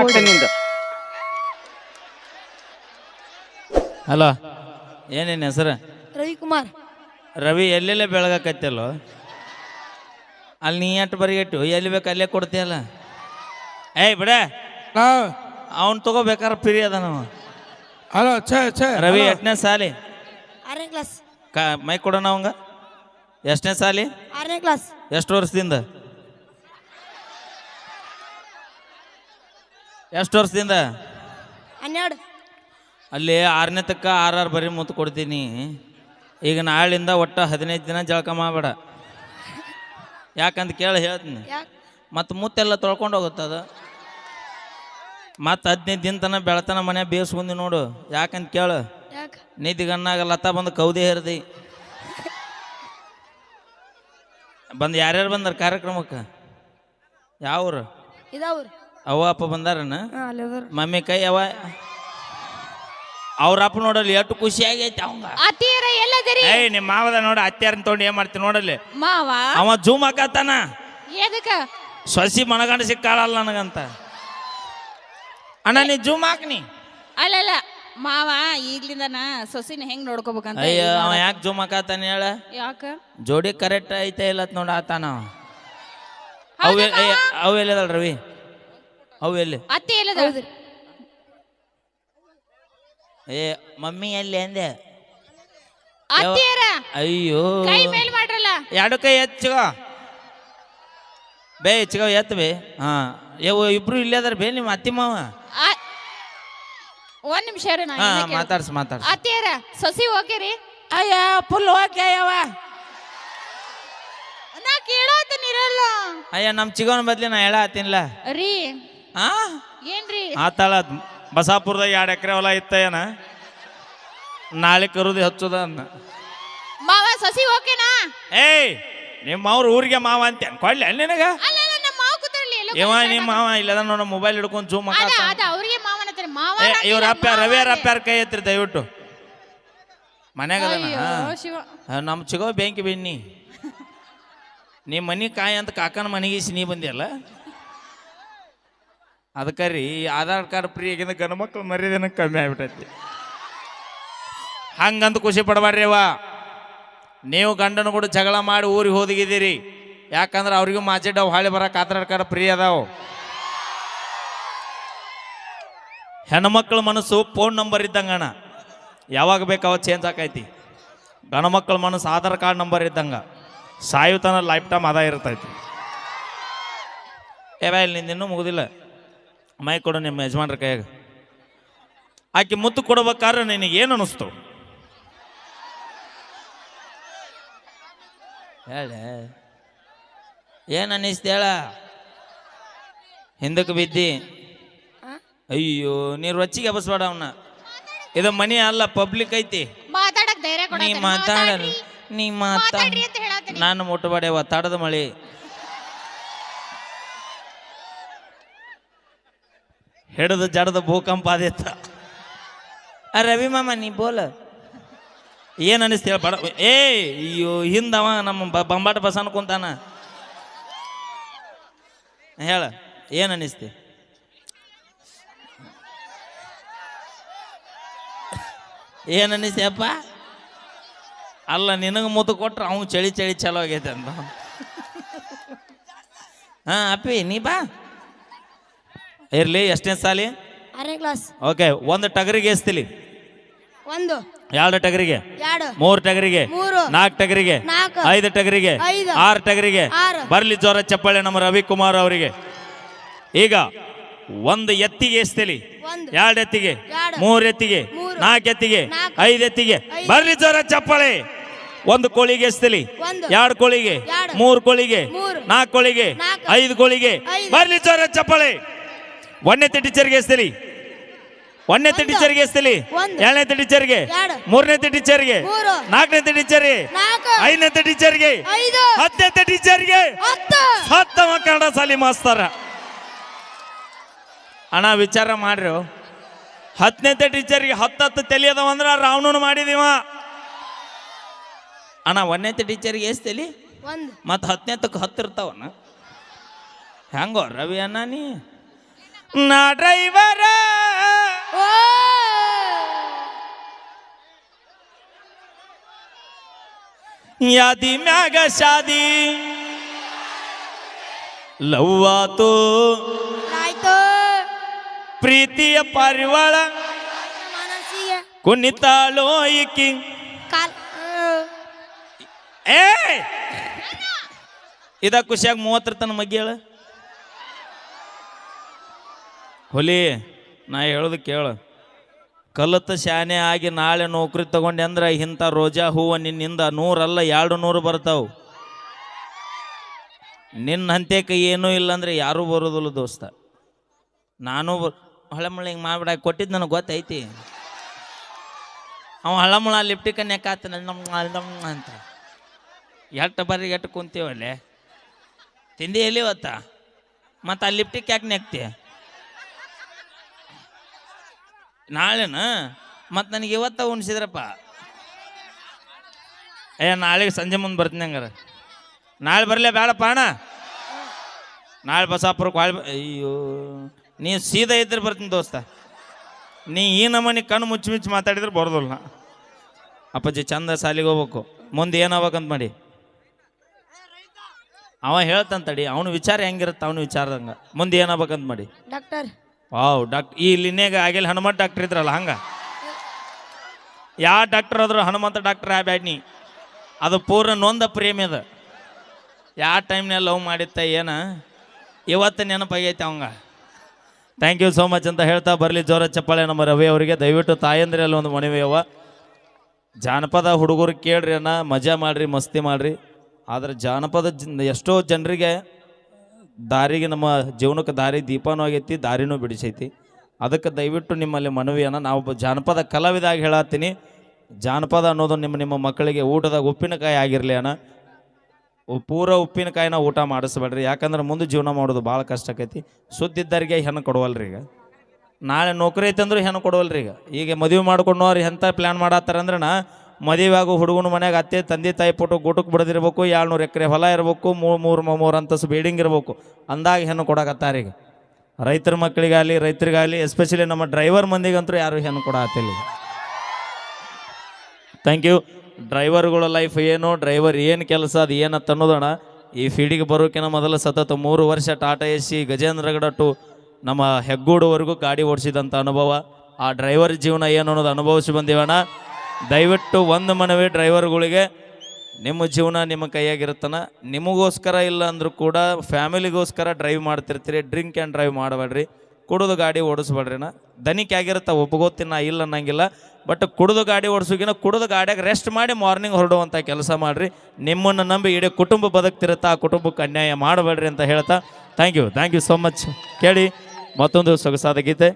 ನಿಂದು. ಹಲೋ. ಏನೇನು ಹೆಸರು? ರವಿಕುಮಾರ್. ರವಿ ಎಲ್ಲೆಲ್ಲೇ ಬೆಳಗಾಕತ್ತಲ್ಲೋ ಅಲ್ಲಿ ನೀ ಅಟ್ಟು ಬರಿಗೆಟ್ಟು? ಎಲ್ಲಿ ಬೇಕು ಅಲ್ಲೇ ಕೊಡ್ತೀಯಲ್ಲ? ಏಯ್ ಬಿಡ. ಅವ್ನು ತಗೋಬೇಕಾದ್ರೆ ಫ್ರೀ ಅದ ನಾವು. ಹಲೋ ಛ ಛೇ ರವಿ ಎಷ್ಟನೇ ಸಾಲಿ? ಆರನೇ ಕ್ಲಾಸ್. ಕ ಮೈ ಕೊಡೋಣ ಅವಂಗ. ಎಷ್ಟನೇ ಸಾಲಿ? ಆರನೇ ಕ್ಲಾಸ್. ಎಷ್ಟು ವರ್ಷದಿಂದ? ಎಷ್ಟು ವರ್ಷದಿಂದ? ಹನ್ನೆರಡು. ಅಲ್ಲಿ ಆರನೇ ತಕ್ಕ ಆರಾರು ಆರು ಬರೀ ಮುತ್ತು ಕೊಡ್ತೀನಿ. ಈಗ ನಾಳಿಂದ ಒಟ್ಟು ಹದಿನೈದು ದಿನ ಜಳಕ ಮಾಡಬೇಡ. ಯಾಕಂತ ಕೇಳಿ ಹೇಳ್ತೀನಿ. ಮತ್ತು ಮುತ್ತೆಲ್ಲ ತೊಳ್ಕೊಂಡು ಹೋಗುತ್ತದ ಮತ್ತು ಹದಿನೈದು ದಿನ ತನಕ ಬೆಳತನ ಮನೆ ಬೇಯಿಸ್ಕೊಂಡಿ ನೋಡು. ಯಾಕಂತ ಕೇಳು? ಯಾಕೆ? ನಿಧಿಗನ್ನಾಗ ಲತಾ ಬಂದು ಕೌದಿ ಹೇರ್ದಿ. ಬಂದು ಯಾರ್ಯಾರು ಬಂದಾರ ಕಾರ್ಯಕ್ರಮಕ್ಕೆ? ಯಾವ್ರು? ಇದಾವ್ರಿ. ಅವ್ವ ಅಪ್ಪ ಬಂದಾರನ? ಹಾಂ ಅಲ್ಲಿ ಮಮ್ಮಿ ಕೈ ಅವ. ಅವ್ರ ಅಪ್ಪ ನೋಡಲ್ಲಿ ಎಷ್ಟು ಖುಷಿ ಆಗೈತಿ ಅವಂಗ. ಅತ್ತಿಯರ ಎಲ್ಲದರಿ? ಏಯ್ ನಿಮ್ಮ ಮಾವದ ನೋಡ ಅತ್ಯಾರನ್ ತೊಗೊಂಡು ಏನ್ ಮಾಡ್ತೀನಿ ನೋಡಲ್ಲಿ? ಮಾವ? ಅವ ಜೂಮ್ ಹಾಕತ್ತಾನ. ಎದಕ್ಕ? ಸೊಸಿ ಮನಗಂಡ ಸಿಕ್ಕಾಳಲ್ಲ ನನಗಂತ. ಅಣ್ಣ ನೀ ಜೂಮ್ ಹಾಕ್ನಿ ಅಲ್ಲಲ್ಲ ಮಾವ ಈಗ್ಲಿಂದನ ಸೊಸಿನ ಹೆಂಗ್ ನೋಡ್ಕೋಬೇಕಂತ ಅಯ್ಯೋ ಅವ ಯಾಕೆ ಜೂಮ್ ಹಾಕತ್ತಾನ ಹೇಳ? ಯಾಕ? ಜೋಡಿ ಕರೆಕ್ಟ್ ಐತೆ ಇಲ್ಲ ನೋಡ ಆತಾನ ಅವ. ಅವ ಎಲ್ಲದಲ್ ರವಿ ಅವು ಎಲ್ಲಿ ಅತ್ತಿ ಎಲ್ಲದ? ಏ ಮಮ್ಮಿ ಎಲ್ಲಿ ಅಂದೆ? ಅತ್ತಿಯರ? ಅಯ್ಯೋ. ಕೈ ಮೇಲ್ ಮಾಡ್ರಲ್ಲ. ಎರಡು ಕೈ ಎಚ್ಚಗೋ ಬೇ ಹೆಚ್ಚಿಗೋ ಎತ್ತ ಬೇ. ಹಾ. ಯವ್ ಇಬ್ರು ಇಲ್ಲೇ ಅದಾರ ಬೇ ನಿಮ್ಮ ಅತ್ತಿ ಮಾವ? ಆ- ಒಂದ್ ನಿಮಿಷ ರೀ ನಾ ಹಾ ಮಾತಾಡ್ಸ್ ಮಾತಾಡ್ಸ್. ಅತ್ತಿಯರ ಸೊಸಿ ಓಕೆ ರೀ ಅಯ್ಯ ಫುಲ್ ಓಕೆ ಯವ್ವ ನಾ ಕೇಳೋತನಿರಲ್ಲ ಅಯ್ಯ ನಮ್ಮ ಚಿಗೋನ್ ಬದ್ಲಿ ನಾ ಹೇಳ ಹತ್ತಿನ್ಲ ರೀ. ಹಾ ಏನ್ರಿ? ಆತಾಳ ಬಸಾಪುರದಾಗ ಎರಡು ಎಕರೆ ಹೊಲ ಇತ್ತ ಏನ ನಾಳೆ ಕರುದಿ ಹಚ್ಚುದ ಅನ್ನ ಮಾವ ಸಸಿ ಓಕೆನಾ ಏಯ್ ನಿಮ್ಮ ಅವ್ರ ಊರಿಗೆ ಮಾವ ಅಂತ ಅನ್ಕೊಳ್ಳಿ ಅಲ್ಲಿ ನಿನಗ? ಅಲ್ಲ ಅಲ್ಲ ನಮ್ಮ ಮಾವ ಎಲ್ಲೋ ಇವ ನಿಮ್ಮ ಮಾವ ಇಲ್ಲದ ನೋಡ ಮೊಬೈಲ್ ಹಿಡ್ಕೊಂಡು ಜೂಮ್ ಅದ ಅದ ಅವ್ರಿಗೆ ಮಾವ ಇವ್ರ ಅಪ್ಪ ಮಾವ ರವಿ ಅಂದೆ. ಅಪ್ಪ್ಯಾರ ಕೈ ಎತ್ತಿರಿ ದಯವಿಟ್ಟು. ಮನ್ಯಾಗ ನಮ್ ಶಿವ. ನಮ್ಮ ಚಿಗೋ ಬೆಂಕಿ ಬೆನ್ನಿ ನಿಮ್ಮ ಮನಿ ಕಾಯಿ ಅಂತ ಕಾಕನ ಮನೆಗೆ ನೀ ಬಂದಿಯಲ್ಲ ಅದಕ್ಕೆ ರೀ ಆಧಾರ್ ಕಾರ್ಡ್ ಫ್ರೀ ಆಗಿಂದ ಗಂಡು ಮಕ್ಳು ಮರ್ಯಾದನ ಕಮ್ಮಿ ಆಗ್ಬಿಟ್ಟೈತಿ ಹಂಗಂತ ಖುಷಿ ಪಡಬಾರ್ರಿ ಅವ ನೀವು ಗಂಡನ ಕೂಡ ಜಗಳ ಮಾಡಿ ಊರಿಗೆ ಹೋದಿಗಿದ್ದೀರಿ. ಯಾಕಂದ್ರೆ ಅವ್ರಿಗೂ ಮಾಚಿಡವ್ ಹಾಳಿ ಬರಕ್ಕೆ ಆಧಾರ್ ಕಾರ್ಡ್ ಫ್ರೀ ಅದಾವು. ಹೆಣ್ಮಕ್ಳ ಮನಸ್ಸು ಫೋನ್ ನಂಬರ್ ಇದ್ದಂಗಣ ಯಾವಾಗ ಬೇಕು ಅವಾಗ ಚೇಂಜ್ ಆಕೈತಿ. ಗಣಮಕ್ಳ ಮನಸ್ಸು ಆಧಾರ್ ಕಾರ್ಡ್ ನಂಬರ್ ಇದ್ದಂಗ. ಸಾಯುತನ ಲೈಫ್ ಟೈಮ್ ಅದ ಇರ್ತೈತಿ. ಏ ಬಾ ಇಲ್ಲಿ ನಿಂದಿನ್ನೂ ಮುಗುದಿಲ್ಲ. ಮೈ ಕೊಡು ನಿಮ್ಮ ಯಜಮಾನ್ರ ಕೈಯಾಗ. ಆಕೆ ಮುತ್ತು ಕೊಡ್ಬೇಕಾದ್ರೆ ನಿನಗೆ ಏನು ಅನಿಸ್ತು? ಹೇಳ. ಏನು ಅನ್ನಿಸ್ತು ಹೇಳ? ಹಿಂದಕ್ಕೆ ಬಿದ್ದಿ. ಅಯ್ಯೋ ನೀರು ರೊಚ್ಚಿಗೆ ಎಬ್ಬಸ್ಬೇಡ ಅವನ್ನ ಇದು ಮನಿ ಅಲ್ಲ ಪಬ್ಲಿಕ್ ಐತಿ. ನೀ ಧೈರ್ಯ ನೀ. ಮಾತಾಡ ನಾನು ಮುಟ್ಟಬೇಡ ಒತ್ತಾಡದ ಮಳಿ. ಹಿಡಿದು ಜಡದ ಭೂಕಂಪ ಆದಿತ್ತ ಆ ರವಿ ಮಾಮ ನೀ ಬೋಲ. ಏನು ಅನಿಸ್ತಿ ಹೇಳ ಬಡ ಏ ಅಯ್ಯೋ ಹಿಂದವ ನಮ್ಮ ಬಂಬಾಟ ಬಸನ್ ಕುಂತಾನ. ಹೇಳ ಏನ್ ಅನಿಸ್ತಿ? ಏನ್ ಅನಿಸ್ತಿಯಪ್ಪ ಅಲ್ಲ ನಿನಗೆ ಮುದ್ದು ಕೊಟ್ರೆ ಅವ್ನು ಚಳಿ ಚಳಿ ಚಲೋ ಆಗೈತೆ ಅಂತ ಹಾ ಅಪ್ಪಿ ನೀ ಬಾ. ಇರ್ಲಿ ಎಷ್ಟನೇ ಸಾಲಿ? ಆರನೇ ಕ್ಲಾಸ್ ಓಕೆ ಒಂದು ಟಗರಿಗೆ ಎಸ್ತಿಲಿ? ಒಂದು. ಎರಡು ಟಗರಿಗೆ? ಎರಡು. ಮೂರು ಟಗರಿಗೆ? ಮೂರು. ನಾಲ್ಕು ಟಗರಿಗೆ? ನಾಲ್ಕು. ಐದು ಟಗರಿಗೆ? ಐದು. ಆರು ಟಗರಿಗೆ? ಆರು. ಬರ್ಲಿ ಜೋರ ಚಪ್ಪಾಳೆ ನಮ್ಮ ರವಿಕುಮಾರ್ ಅವರಿಗೆ. ಈಗ ಒಂದು ಎತ್ತಿಗೆ ಎಸ್ತಿಲಿ? ಎರಡು ಎತ್ತಿಗೆ? ಮೂರು ಎತ್ತಿಗೆ? ನಾಲ್ಕು ಎತ್ತಿಗೆ? ಐದು ಎತ್ತಿಗೆ? ಬರ್ಲಿ ಜೋರ ಚಪ್ಪಾಳೆ. ಒಂದು ಕೋಳಿಗೆ ಎಸ್ತಿಲಿ? ಎರಡು ಕೋಳಿಗೆ? ಮೂರು ಕೋಳಿಗೆ? ನಾಲ್ಕು ಕೋಳಿಗೆ? ಐದು ಕೋಳಿಗೆ? ಬರ್ಲಿ ಜೋರ ಚಪ್ಪಾಳೆ. ಒಂದನೇ ಟೀಚರ್ಗೆ ಎಸ್ತಿಲಿ? ಒಂದನೇ ಒಂದು. ಟೀಚರ್ಗೆ ಎಸ್ತಿಲಿ? ಏಳನೇ ಎರಡನೇ ಟೀಚರ್ಗೆ ಮೂರನೇ ಟೀಚರ್ಗೆ ನಾಲ್ಕನೇ ಟೀಚರ್ಗೆ ಐದನೇ ಟೀಚರ್ಗೆ ಹತ್ತನೇ ಟೀಚರ್ಗೆ ಹತ್ತು. ಹತ್ತವ ಕನ್ನಡ ಸಾಲಿ ಮಾಸ್ತಾರ. ಅಣ್ಣ ವಿಚಾರ ಮಾಡ್ರಿ. ಹತ್ತನೇ ಟೀಚರ್ಗೆ ಹತ್ತತ್ತು ತಲೆ ಅದಾವ ಅಂದ್ರೆ ರಾವಣನು ಮಾಡಿದೀವ. ಅಣ್ಣ ಒಂದನೇ ಟೀಚರ್ಗೆ ಎಷ್ಟು ತಲಿ ಮತ್ತು ಹತ್ತನೇ ತಕ್ಕ ಹತ್ತು ಇರ್ತಾವಣ್ಣ. ಹೆಂಗೋ ರವಿ ಅಣ್ಣ ನೀ? ನಾ ಡ್ರೈವರ. ಯಾದಿ ಮ್ಯಾಗ ಶಾದಿ. ಲವ್ವಾತು. ಪ್ರೀತಿಯ ಪರಿವಾಳ. ಕುಣಿತಾಳೋ ಈಕಿ. ಏ ಇದ ಖುಷಿಯಾಗಿ ಮೂವತ್ತರ ತನ ಮಗ್ಗಿ ಹೇಳ. ಹುಲಿ, ನಾ ಹೇಳೋದು ಕೇಳು. ಕಲಿತ ಶಾನೆ ಆಗಿ ನಾಳೆ ನೌಕರಿ ತಗೊಂಡೆ ಅಂದ್ರೆ ಇಂಥ ರೋಜಾ ಹೂವು ನಿನ್ನಿಂದ ನೂರಲ್ಲ ಎರಡು ನೂರು ಬರ್ತಾವು. ನಿನ್ನ ಹಂತೇಕ ಏನೂ ಇಲ್ಲ ಅಂದ್ರೆ ಯಾರೂ ಬರೋದಿಲ್ಲ ದೋಸ್ತ. ನಾನು ಹಳಮಳ ಹಿಂಗೆ ಮಾಡಿಬಿಡ ಕೊಟ್ಟಿದ್ದು ನನಗೆ ಗೊತ್ತೈತಿ. ಅವ ಹಳಮಳ ಲಿಪ್ಟಿಕ್ ನಮ್ಮ ನಮ್ಮ ಅಂತ. ಎಟ್ಟು ಬರ್ರಿ ಎಟ್ಟು ಕುಂತೀವಲ್ಲೇ. ತಿಂದಿ ಎಲ್ಲಿ ಇವತ್ತ? ಮತ್ತು ಆ ಲಿಪ್ಟಿಕ್ ಯಾಕೆ ನೆಕ್ತಿ? ನಾಳೆನ? ಮತ್ತು ನನಗೆ ಇವತ್ತ ಉಣ್ಸಿದ್ರಪ್ಪ. ಏ, ನಾಳೆಗೆ ಸಂಜೆ ಮುಂದೆ ಬರ್ತೀನಿ ಹಂಗಾರ. ನಾಳೆ ಬರಲೇ ಬೇಡಪ್ಪ ಅಣ್ಣ. ನಾಳೆ ಬಸಾಪುರ ಹೊಳ್ ಅಯ್ಯೋ, ನೀ ಸೀದಾ ಇದ್ರೆ ಬರ್ತೀನಿ ದೋಸ್ತ. ನೀ ಈ ನಮನಿ ಕಣ್ಣು ಮುಚ್ಚಿ ಮುಚ್ಚಿ ಮಾತಾಡಿದ್ರೆ ಬರೋದಿಲ್ಲ ಅಪ್ಪಾಜಿ, ಚಂದ ಸಾಲಿಗೆ ಹೋಗ್ಬೇಕು. ಮುಂದೆ ಏನಾಗ್ಬೇಕಂತ ಮಾಡಿ. ಅವ ಹೇಳ್ತಂತಡಿ, ಅವನ ವಿಚಾರ ಹೆಂಗಿರುತ್ತೆ, ಅವನು ವಿಚಾರದಂಗ. ಮುಂದೆ ಏನಾಗ್ಬೇಕಂತ ಮಾಡಿ. ಡಾಕ್ಟರ್ ವಾವ್ ಡಾಕ್ಟ್ ಈ ಲಿನ್ಯಾಗ ಆಗಿಲ್ಲ ಹನುಮಂತ ಡಾಕ್ಟರ್ ಇದ್ರಲ್ಲ, ಹಂಗ? ಯಾವ ಡಾಕ್ಟರ್ ಆದ್ರು ಹನುಮಂತ ಡಾಕ್ಟರ್ ಆ ಬ್ಯಾಡ್ನಿ ಅದು ಪೂರ್ಣ ನೊಂದ ಪ್ರೇಮಿ ಅದ. ಯಾವ ಟೈಮ್ನಾಗ ಲವ್ ಮಾಡಿತ್ತ ಏನ? ಇವತ್ತು ನೆನಪಾಗೈತೆ ಅವಂಗ. ಥ್ಯಾಂಕ್ ಯು ಸೋ ಮಚ್ ಅಂತ ಹೇಳ್ತಾ ಬರಲಿ ಜೋರ ಚಪ್ಪಾಳೆ ನಮ್ಮ ರವಿ ಅವರಿಗೆ. ದಯವಿಟ್ಟು ತಾಯಂದ್ರಲ್ಲಿ ಒಂದು ಅವ. ಜಾನಪದ ಹುಡುಗರು ಕೇಳ್ರಿ ಅಣ್ಣ, ಮಜಾ ಮಾಡ್ರಿ, ಮಸ್ತಿ ಮಾಡ್ರಿ. ಆದ್ರೆ ಜಾನಪದ ಜನ್- ಎಷ್ಟೋ ಜನರಿಗೆ ದಾರಿಗೆ ನಮ್ಮ ಜೀವನಕ್ಕೆ ದಾರಿ ದೀಪನೂ ಆಗೈತಿ, ದಾರಿನೂ ಬಿಡಿಸೈತಿ. ಅದಕ್ಕೆ ದಯವಿಟ್ಟು ನಿಮ್ಮಲ್ಲಿ ಮನವಿಯನ್ನು ನಾವು ಜಾನಪದ ಕಲಾವಿದಾಗ ಹೇಳತ್ತೀನಿ. ಜಾನಪದ ಅನ್ನೋದು ನಿಮ್ಮ ನಿಮ್ಮ ಮಕ್ಕಳಿಗೆ ಊಟದಾಗ ಉಪ್ಪಿನಕಾಯಿ ಆಗಿರಲಿ ಅಣ್ಣ. ಪೂರ ಉಪ್ಪಿನಕಾಯಿನ ಊಟ ಮಾಡಿಸ್ಬೇಡ್ರಿ. ಯಾಕಂದ್ರೆ ಮುಂದೆ ಜೀವನ ಮಾಡೋದು ಭಾಳ ಕಷ್ಟ ಆಕೈತಿ. ಸುದ್ದಿದ್ದರಿಗೆ ಹೆಣ್ಣು ಕೊಡವಲ್ರಿ ಈಗ. ನಾಳೆ ನೌಕರಿ ಐತೆ ಅಂದ್ರೆ ಹೆಣ್ಣು ಕೊಡವಲ್ರಿ ಈಗ. ಈಗ ಮದುವೆ ಮಾಡ್ಕೊಂಡವ್ರು ಎಂಥ ಪ್ಲ್ಯಾನ್ ಮಾಡತ್ತಾರ ಅಂದ್ರಣ ಮದುವೆ ಆಗೋ ಹುಡುಗನ ಮನ್ಯಾಗ ಅತ್ತೆ, ತಂದೆ, ತಾಯಿ ಫೋಟೋ ಗೂಟಕ್ಕೆ ಬಿಡದಿರ್ಬೇಕು, ಏಳ್ನೂರು ಎಕರೆ ಹೊಲ ಇರಬೇಕು, ಮೂರು ಮೂರು ಮೂರು ಅಂತಸ್ತು ಬಿಲ್ಡಿಂಗ್ ಇರಬೇಕು. ಅಂದಾಗ ಹೆಣ್ಣು ಕೊಡಕತ್ತಾರ ಈಗ. ರೈತರ ಮಕ್ಕಳಿಗಾಗಲಿ, ರೈತರಿಗಾಗಲಿ ಎಸ್ಪೆಷಲಿ ನಮ್ಮ ಡ್ರೈವರ್ ಮಂದಿಗಂತೂ ಯಾರು ಹೆಣ್ಣು ಕೊಡತ್ತಿಲ್ಲ ಥ್ಯಾಂಕ್ ಯು ಡ್ರೈವರ್ಗಳ ಲೈಫ್ ಏನು ಡ್ರೈವರ್ ಏನು ಕೆಲಸ, ಅದು ಏನತ್ತ ಅನ್ನೋದಣ್ಣ ಈ ಫೀಲ್ಡಿಗೆ ಬರೋಕಿನ ಮೊದಲು ಸತತ ಮೂರು ವರ್ಷ Tata A C Gajendragad to ನಮ್ಮ ಹೆಗ್ಗೂಡುವರೆಗೂ ಗಾಡಿ ಓಡಿಸಿದಂಥ ಅನುಭವ. ಆ ಡ್ರೈವರ್ ಜೀವನ ಏನು ಅನ್ನೋದು ಅನುಭವಿಸಿ ಬಂದೀವಣ್ಣ. ದಯವಿಟ್ಟು ಒಂದು ಮನವಿ ಡ್ರೈವರ್ಗಳಿಗೆ, ನಿಮ್ಮ ಜೀವನ ನಿಮ್ಮ ಕೈಯಾಗಿರುತ್ತನ. ನಿಮಗೋಸ್ಕರ ಇಲ್ಲ ಅಂದರೂ ಕೂಡ ಫ್ಯಾಮಿಲಿಗೋಸ್ಕರ ಡ್ರೈವ್ ಮಾಡ್ತಿರ್ತೀರಿ, ಡ್ರಿಂಕ್ ಆ್ಯಂಡ್ ಡ್ರೈವ್ ಮಾಡಬೇಡ್ರಿ. ಕುಡಿದು ಗಾಡಿ ಓಡಿಸ್ಬೇಡ್ರಿನ ದನಿಕ್ ಆಗಿರುತ್ತೆ ಒಪ್ಕೋತೀನಿ ನಾ ಇಲ್ಲ ಅನ್ನಂಗಿಲ್ಲ. ಬಟ್ ಕುಡಿದು ಗಾಡಿ ಓಡಿಸೋಗಿನ ಕುಡಿದು ಗಾಡಿಯಾಗ ರೆಸ್ಟ್ ಮಾಡಿ ಮಾರ್ನಿಂಗ್ ಹೊರಡುವಂಥ ಕೆಲಸ ಮಾಡಿರಿ. ನಿಮ್ಮನ್ನು ನಂಬಿ ಇಡೀ ಕುಟುಂಬ ಬದುಕ್ತಿರುತ್ತೆ, ಆ ಕುಟುಂಬಕ್ಕೆ ಅನ್ಯಾಯ ಮಾಡಬೇಡ್ರಿ ಅಂತ ಹೇಳ್ತಾ. Thank you thank you so much ಕೇಳಿ ಮತ್ತೊಂದು ಸೊಗಸಾದ ಗೀತೆ.